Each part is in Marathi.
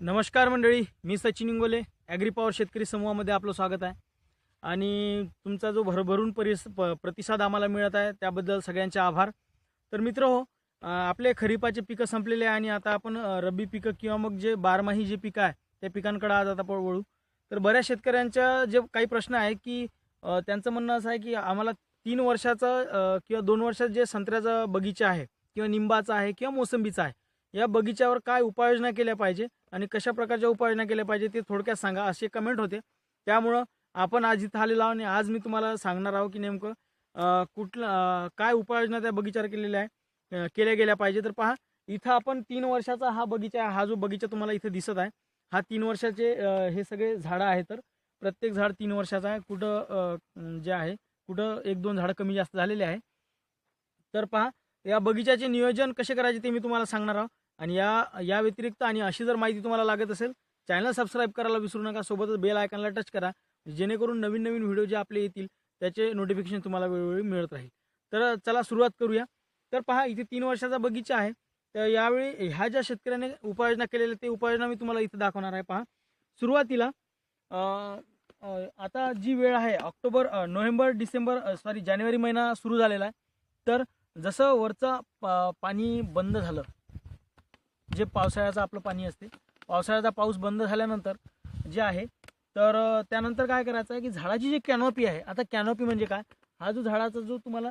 नमस्कार मंडळी मी सचिन इंगोले ॲग्री पॉवर शेतकरी समूहामध्ये आपलं स्वागत आहे. आणि तुमचा जो भरभरून परिस प प्रतिसाद आम्हाला मिळत आहे त्याबद्दल सगळ्यांचे आभार. तर मित्र हो आपले खरीपाचे पिकं संपलेले आहे आणि आता आपण रब्बी पिकं किंवा मग जे बारमाही जे पिकं आहे त्या पिकांकडे आज आता आपण वळू. तर बऱ्याच शेतकऱ्यांच्या जे काही प्रश्न आहे की त्यांचं म्हणणं असं आहे की आम्हाला तीन वर्षाचं किंवा दोन वर्षात जे संत्र्याचा बगीचा आहे किंवा निंबाचा आहे किंवा मोसंबीचा आहे या बगीच्यावर काय उपाययोजना केल्या पाहिजे आणि कशा प्रकारच्या उपाययोजना केल्या पाहिजे ते थोडक्यात सांगा असे कमेंट होते. त्यामुळं आपण आज इथं आलेलो आहोत आणि आज मी तुम्हाला सांगणार आहोत की नेमकं कुठलं काय उपाययोजना त्या बगीच्यावर केलेल्या आहे केल्या गेल्या पाहिजे. तर पहा इथं आपण तीन वर्षाचा हा बगीचा आहे हा जो बगीचा तुम्हाला इथं दिसत आहे हा तीन वर्षाचे हे सगळे झाडं आहे तर प्रत्येक झाड तीन वर्षाचा आहे. कुठं जे आहे कुठं एक दोन झाडं कमी जास्त झालेले आहे. तर पहा या बगीच्याचे नियोजन कसे करायचे ते मी तुम्हाला सांगणार आहोत. आणि या या व्यतिरिक्त आणि अशी जर माहिती तुम्हाला लागत असेल चॅनल सबस्क्राईब करायला विसरू नका सोबतच बेल आयकॉनला टच करा जेणेकरून नवीन नवीन व्हिडिओ जे आपले येतील त्याचे नोटिफिकेशन तुम्हाला वेळोवेळी मिळत राहील. तर चला सुरुवात करूया. तर पहा इथे तीन वर्षाचा बगीचा आहे. तर यावेळी ह्या ज्या शेतकऱ्याने उपाययोजना केलेल्या ते उपाययोजना मी तुम्हाला इथे दाखवणार आहे. पहा सुरुवातीला आता जी वेळ आहे ऑक्टोबर नोव्हेंबर डिसेंबर सॉरी जानेवारी महिना सुरू झालेला आहे. तर जसं वरचं पाणी बंद झालं जे पावसाळ्याचं आपलं पाणी असते पावसाळ्याचा पाऊस बंद झाल्यानंतर जे आहे तर त्यानंतर काय करायचं आहे की झाडाची जी कॅनॉपी आहे आता कॅनॉपी म्हणजे काय? हा जो झाडाचा जो तुम्हाला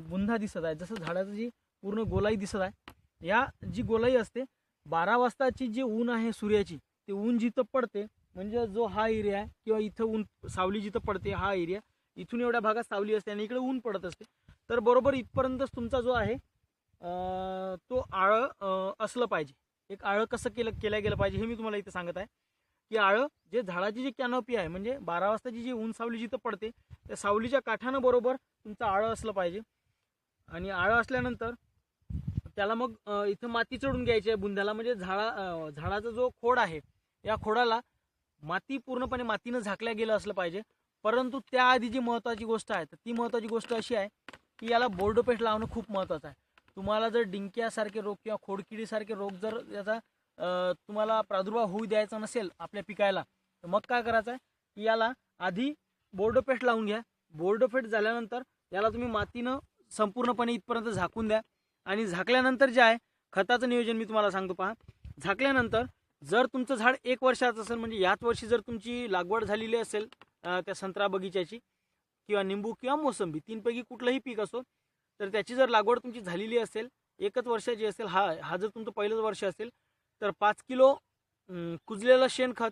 बुंधा दिसत आहे जसं झाडाचं जी पूर्ण गोलाई दिसत आहे या जी गोलाई असते बारा वाजताची जी ऊन आहे सूर्याची ते ऊन जिथं पडते म्हणजे जो हा एरिया आहे किंवा इथं ऊन सावली जिथं पडते हा एरिया इथून एवढ्या भागात सावली असते आणि इकडे ऊन पडत असते तर बरोबर इथपर्यंतच तुमचा जो आहे तो आळं असलं पाहिजे. एक आळं कसं केलं केलं गेलं पाहिजे हे मी तुम्हाला इथे सांगत आहे. की आळं जे झाडाची जी कॅनॉपी आहे म्हणजे बारा वाजताची जी ऊन सावली जिथं पडते त्या सावलीच्या काठानं बरोबर तुमचं आळं असलं पाहिजे. आणि आळं असल्यानंतर त्याला मग इथं माती चढून घ्यायची आहे बुंध्याला म्हणजे झाडा झाडाचा जो खोड आहे या खोडाला माती पूर्णपणे मातीनं झाकल्या गेलं असलं पाहिजे. परंतु त्याआधी जी महत्त्वाची गोष्ट आहे तर ती महत्त्वाची गोष्ट अशी आहे की याला बोर्डोपेस्ट लावणं खूप महत्त्वाचं आहे. तुम्हाला जर डिंक्यासारखे रोग किंवा खोडकिडीसारखे रोग जर याचा तुम्हाला प्रादुर्भाव होऊ द्यायचा नसेल आपल्या पिकायला तर मग काय करायचं आहे की याला आधी बोर्डोपेस्ट लावून घ्या. बोर्डोपेस्ट झाल्यानंतर याला तुम्ही मातीनं संपूर्णपणे इथपर्यंत झाकून द्या. आणि झाकल्यानंतर जे आहे खताचं नियोजन मी तुम्हाला सांगतो पहा. झाकल्यानंतर जर तुमचं झाड एक वर्षाचं असेल म्हणजे याच वर्षी जर तुमची लागवड झालेली असेल त्या संत्रा बगीच्याची किंवा निंबू किंवा मोसंबी तीनपैकी कुठलंही पीक असो तर त्याची जर लागवड तुमची झालेली असेल एकच वर्षाची असेल हा हा जर तुमचं पहिलंच वर्ष असेल तर पाच किलो कुजलेलं शेणखत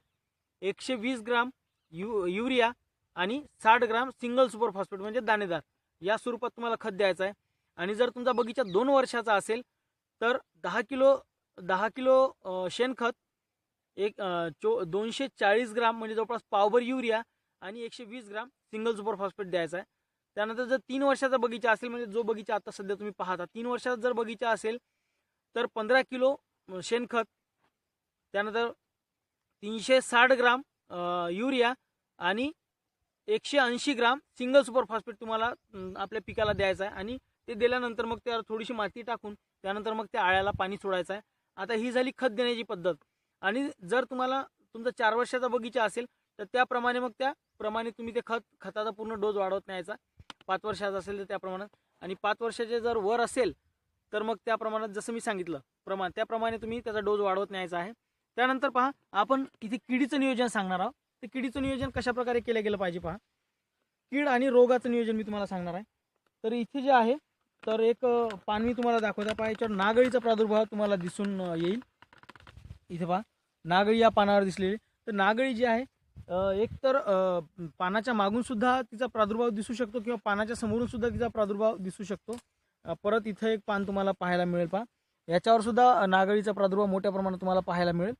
एकशे वीस ग्राम यु युरिया आणि साठ ग्राम सिंगल सुपर फॉस्फेट म्हणजे दाणेदार. या स्वरूपात तुम्हाला खत द्यायचं आहे. आणि जर तुमचा बगीचा दोन वर्षाचा असेल तर दहा किलो दहा किलो शेणखत एक चो दोनशे चाळीस ग्राम म्हणजे जवळपास पावभर युरिया आणि एकशे वीस ग्राम सिंगल सुपर फॉस्फेट द्यायचा आहे. त्यानंतर जर तीन वर्षाचा बगीचा असेल म्हणजे जो बगीचा आता सध्या तुम्ही पाहता तीन वर्षाचा जर बगीचा असेल तर पंधरा किलो शेणखत त्यानंतर तीनशे साठ ग्राम युरिया आणि एकशे ऐंशी ग्राम सिंगल सुपर फॉस्फेट तुम्हाला आपल्या पिकाला द्यायचं आहे. आणि ते दिल्यानंतर मग त्यावर थोडीशी माती टाकून त्यानंतर मग त्या आळ्याला पाणी सोडायचं आहे. आता ही झाली खत देण्याची पद्धत. आणि जर तुम्हाला तुमचा चार वर्षाचा बगीचा असेल तर त्याप्रमाणे मग त्याप्रमाणे तुम्ही ते खत खताचा पूर्ण डोस वाढवत न्यायचा. पाच वर्षाचा असेल तर त्या प्रमाणात. आणि पाच वर्षाचे जर वर असेल तर मग त्या प्रमाणात जसं मी सांगितलं प्रमाण त्याप्रमाणे तुम्ही त्याचा डोस वाढवत न्यायचा आहे. त्यानंतर पहा आपण इथे किडीचं नियोजन सांगणार आहोत. तर किडीचं नियोजन कशाप्रकारे केलं गेलं पाहिजे पहा. कीड आणि रोगाचं नियोजन मी तुम्हाला सांगणार आहे. तर इथे जे आहे तर एक पान मी तुम्हाला दाखवता. पहा याच्यावर नागळीचा प्रादुर्भाव तुम्हाला दिसून येईल. इथे पहा नागळी या पानावर दिसलेली. तर नागळी जी आहे एक तर पानाच्या मागून सुद्धा तिचा प्रादुर्भाव दिसू शकतो किंवा पानाच्या समोरून सुद्धा तिचा प्रादुर्भाव दिसू शकतो. परत इथं एक पान तुम्हाला पाहायला मिळेल पहा. याच्यावर सुद्धा नागळीचा प्रादुर्भाव मोठ्या प्रमाणात तुम्हाला पाहायला मिळेल.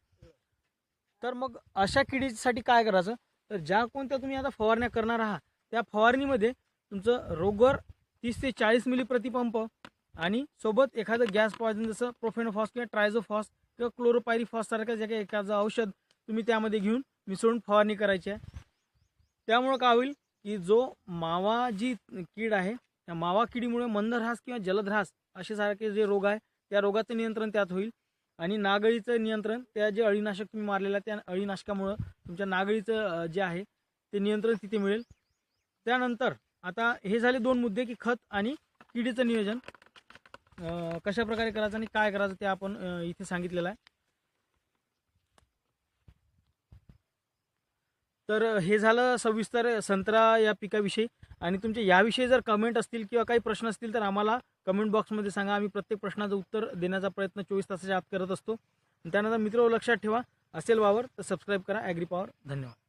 तर मग अशा किडीसाठी काय करायचं? तर ज्या कोणत्या तुम्ही आता फवारण्या करणार आहात त्या फवारणीमध्ये तुमचं रोगर तीस ते चाळीस मिली प्रतिपंप आणि सोबत एखादं गॅस पॉयझन जसं प्रोफेनोफॉस किंवा ट्रायझोफॉस किंवा क्लोरोपायरीफॉस सारखं जे काही एखादं औषध तुम्ही त्यामध्ये घेऊन मिसळून फवारणी करायची आहे. त्यामुळं काय होईल की जो मावा जी कीड आहे त्या मावा किडीमुळे मंदरहास किंवा जलदऱ्हास असे सारखे जे रोग आहे त्या रोगाचं नियंत्रण त्यात होईल. आणि नागळीचं नियंत्रण त्या जे अळीनाशक तुम्ही मारलेलं आहे त्या अळीनाशकामुळं तुमच्या नागळीचं जे आहे ते नियंत्रण तिथे मिळेल. त्यानंतर आता हे झाले दोन मुद्दे की खत आणि किडीचं नियोजन. कशा प्रकारे करायचं आणि काय करायचं ते आपण इथे सांगितलेलं आहे. तर हे झालं सविस्तर संत्रा या पिकाविषयी. आणि तुमचे याविषयी जर कमेंट असतील किंवा काही प्रश्न असतील तर आम्हाला कमेंट बॉक्समध्ये सांगा. आम्ही प्रत्येक प्रश्नाचं उत्तर देण्याचा प्रयत्न चोवीस तासाच्या आत करत असतो. त्यानंतर मित्र लक्षात ठेवा. असेल वावर तर सबस्क्राईब करा. ॲग्री पॉवर धन्यवाद.